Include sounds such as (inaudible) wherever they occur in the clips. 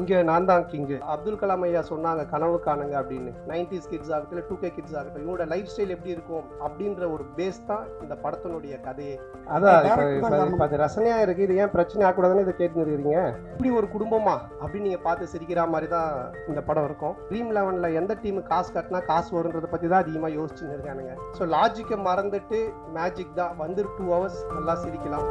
இங்கே நான் தான் கிங்கு அப்துல் கலாம் ஐயா சொன்னாங்க கனவு காணுங்க அப்படின்னு. நைன்டிஸ் கிட்ஸ் ஆகட்டும் இல்லை டூ கே கிட்ஸ் ஆகட்டும் இவங்களோட லைஃப் ஸ்டைல் எப்படி இருக்கும் அப்படின்ற ஒரு பேஸ் தான் இந்த படத்தினுடைய கதையே. அதான் இப்போ அது ரசனையாக இருக்குது இது ஏன் பிரச்சனை ஆகக்கூடாதுன்னு இதை கேட்டு இருக்கிறீங்க இப்படி ஒரு குடும்பமா அப்படின்னு நீங்கள் பார்த்து சிரிக்கிற மாதிரி தான் இந்த படம் இருக்கும். ட்ரீம் லெவனில் எந்த டீம் காசு கட்டினா காசு வருன்றதை பற்றி தான் அதிகமாக யோசிச்சுன்னு இருக்கானுங்க. ஸோ லாஜிக்கை மறந்துட்டு மேஜிக் தான். வந்து டூ ஹவர்ஸ் நல்லா சிரிக்கலாம்.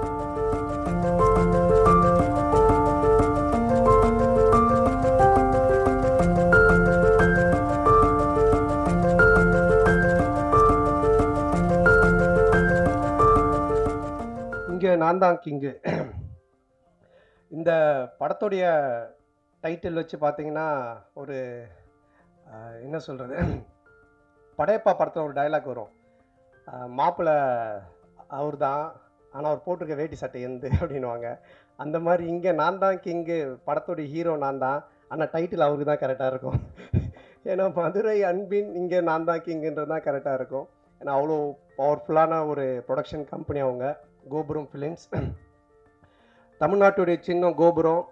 நான் தான் கிங்கு. இந்த படத்துடைய டைட்டில் வச்சு பார்த்தீங்கன்னா ஒரு என்ன சொல்கிறது படையப்பா படத்தில் ஒரு டயலாக் வரும். மாப்பிள்ளை அவர் தான் ஆனால் அவர் போட்டிருக்க வேட்டி சட்டை எந்த அப்படின்வாங்க அந்த மாதிரி இங்கே நான் தான் கிங்கு படத்துடைய ஹீரோ நான் தான். ஆனால் டைட்டில் அவருக்கு தான் கரெக்டாக இருக்கும். ஏன்னா மதுரை அன்பின் இங்கே நான் தான் கிங்குன்றது தான் கரெக்டாக இருக்கும். ஏன்னா அவ்வளோ பவர்ஃபுல்லான ஒரு ப்ரொடக்ஷன் கம்பெனி அவங்க. கோபுரம் ஃபிலிம்ஸ் (clears throat) தமிழ்நாட்டுடைய சின்னம் கோபுரம்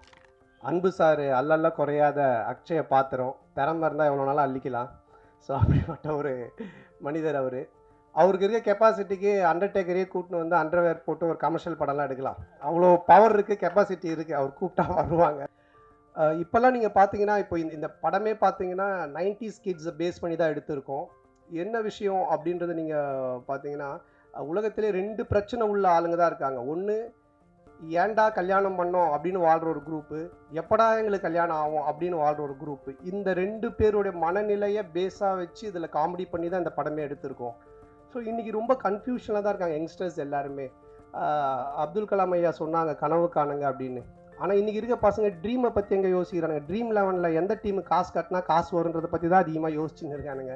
அன்பு சார் அல்லல்ல குறையாத அக்ஷய பாத்திரம் திறமை இருந்தால் எவ்வளோ நாளும் அள்ளிக்கலாம். ஸோ அப்படிப்பட்ட ஒரு மனிதர் அவர். அவருக்கு இருக்க கெப்பாசிட்டிக்கு அண்டர்டேக்கரையே கூட்டின்னு வந்து அண்டர்வேர் போட்டு ஒரு கமர்ஷியல் படம்லாம் எடுக்கலாம். அவ்வளோ பவர் இருக்குது கெப்பாசிட்டி இருக்குது அவர் கூப்பிட்டா வருவாங்க. இப்போல்லாம் நீங்கள் பார்த்தீங்கன்னா இப்போ இந்த இந்த படமே பார்த்தீங்கன்னா நைன்டிஸ் கிட்ஸை பேஸ் பண்ணி தான் எடுத்திருக்கோம். என்ன விஷயம் அப்படின்றத நீங்கள் பார்த்தீங்கன்னா உலகத்திலே ரெண்டு பிரச்சனை உள்ள ஆளுங்க தான் இருக்காங்க. ஒன்று ஏன்டா கல்யாணம் பண்ணோம் அப்படின்னு வாழ்கிற ஒரு குரூப்பு எப்படா எங்களுக்கு கல்யாணம் ஆகும் அப்படின்னு வாழ்கிற ஒரு குரூப்பு இந்த ரெண்டு பேருடைய மனநிலையை பேஸாக வச்சு இதில் காமெடி பண்ணி தான் இந்த படமே எடுத்திருக்கோம். ஸோ இன்றைக்கி ரொம்ப கன்ஃபியூஷனில் தான் இருக்காங்க யங்ஸ்டர்ஸ் எல்லாருமே. அப்துல் கலாம் ஐயா சொன்னாங்க கனவு காணுங்க அப்படின்னு. ஆனால் இன்றைக்கி இருக்க பசங்க ட்ரீமை பற்றி எங்கே யோசிக்கிறாங்க ட்ரீம் லெவனில் எந்த டீம் காசு கட்டினா காசு வருன்றதை பற்றி தான் அதிகமாக யோசிச்சுன்னு இருக்கானுங்க.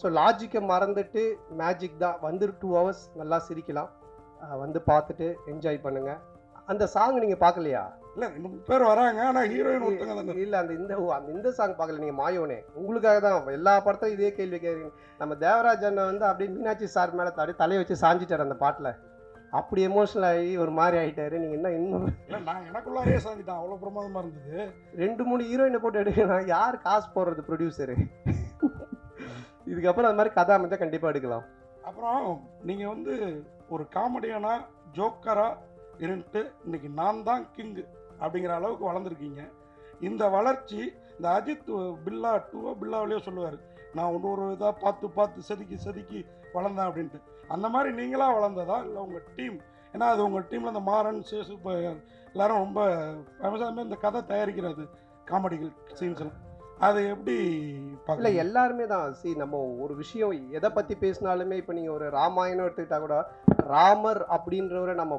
ஸோ லாஜிக்கை மறந்துட்டு மேஜிக் தான். வந்து டூ ஹவர்ஸ் நல்லா சிரிக்கலாம். வந்து பார்த்துட்டு என்ஜாய் பண்ணுங்க. அந்த சாங் நீங்கள் பார்க்கலையா? இல்ல பேர் வராங்க. ஆனா ஹீரோயின் ஒருத்தங்க இல்லை அந்த இந்த அந்த இந்த சாங் பார்க்கல. நீங்கள் மாயோனே. உங்களுக்காக தான். எல்லா படத்தையும் இதே கேள்வி கேட்குறீங்க நம்ம தேவராஜ் அண்ணன் வந்து அப்படியே மீனாட்சி சார் மேலே அப்படியே தலையை வச்சு சாஞ்சிட்டார் அந்த பாட்டில். அப்படி எமோஷனல் ஆகி ஒரு மாதிரி ஆகிட்டாரு நீங்கள் என்ன இன்னும் நான் எனக்குள்ளாரே சாந்திட்டேன் அவ்வளவு பிரமாதமா இருந்தது. ரெண்டு மூணு ஹீரோயினை போட்டு எடுக்கலாம் யார் காசு போடுறது ப்ரொடியூசரு இதுக்கப்புறம் அந்த மாதிரி கதை அமைச்சா கண்டிப்பாக எடுக்கலாம். அப்புறம் நீங்கள் வந்து ஒரு காமெடியானா ஜோக்கரா இருந்துட்டு இன்னைக்கு நான் தான் கிங்கு அப்படிங்கிற அளவுக்கு வளர்ந்துருக்கீங்க. இந்த வளர்ச்சி இந்த அஜித் பில்லா டூவோ பில்லாவிலேயோ சொல்லுவார் நான் ஒன்று ஒரு இதாக பார்த்து பார்த்து செதுக்கி செதுக்கி வளர்ந்தேன் அப்படின்ட்டு. அந்த மாதிரி நீங்களாக வளர்ந்ததா? இல்லை உங்கள் டீம் ஏன்னா அது உங்கள் டீமில் இந்த மாறன் சேசு இப்போ எல்லாரும் ரொம்ப ஃபேமஸாக இந்த கதை தயாரிக்கிறது காமெடிகள் சீன்ஸ் அது எப்படி இல்லை எல்லாருமே தான். சி நம்ம ஒரு விஷயம் எதை பற்றி பேசினாலுமே இப்போ நீங்கள் ஒரு ராமாயணம் எடுத்துக்கிட்டா கூட ராமர் அப்படின்றவரை நம்ம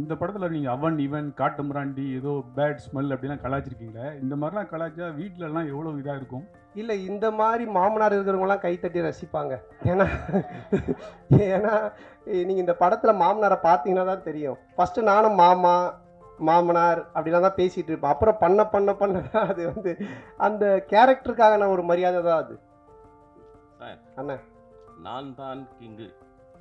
இந்த படத்தில் நீங்கள் அவன் இவன் காட்டு மிராண்டி ஏதோ பேட் ஸ்மெல் அப்படிலாம் கலாச்சிருக்கீங்களே இந்த மாதிரிலாம் கலாச்சா வீட்டிலலாம் எவ்வளோ இதாக இருக்கும்? இல்லை இந்த மாதிரி மாமனார் இருக்கிறவங்களாம் கைத்தட்டி ரசிப்பாங்க. ஏன்னா ஏன்னா நீங்கள் இந்த படத்தில் மாமனாரை பார்த்தீங்கன்னா தான் தெரியும். ஃபஸ்ட்டு நானும் மாமா மாமனார் அப்படிலாம் தான் பேசிகிட்டு இருப்பேன் அப்புறம் பண்ண பண்ண பண்ண தான் அது வந்து அந்த கேரக்டருக்காக நான் ஒரு மரியாதை தான் அது. அண்ணா. நான் தான் கிங்கு.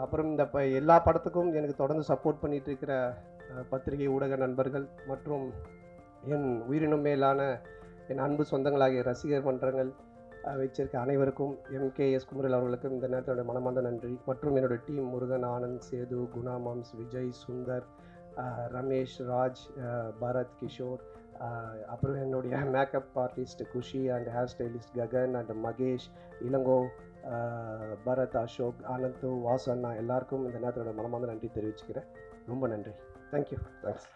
அப்புறம் இந்த ப எல்லா படத்துக்கும் எனக்கு தொடர்ந்து சப்போர்ட் பண்ணிகிட்டு இருக்கிற பத்திரிகை ஊடக நண்பர்கள் மற்றும் என் உயிரினும் மேலான என் அன்பு சொந்தங்களாகிய ரசிகர் மன்றங்கள் வச்சிருக்க அனைவருக்கும் எம்கேஎஸ் குமரல் அவர்களுக்கும் இந்த நேரத்தோட மனமார்ந்த நன்றி. மற்றும் என்னுடைய டீம் முருகன் ஆனந்த் சேது குணா மாம்ஸ் விஜய் சுந்தர் ரமேஷ் ராஜ் பரத் கிஷோர் அப்புறம் என்னுடைய makeup artist Khushi and hair stylist Gagan and Mahesh Ilango Bharath Ashok Anandhu Vasu அண்ணா எல்லாருக்கும் இந்த நேரத்தோட மனமார்ந்த நன்றி தெரிவிச்சுக்கிறேன். ரொம்ப நன்றி. Thank you thanks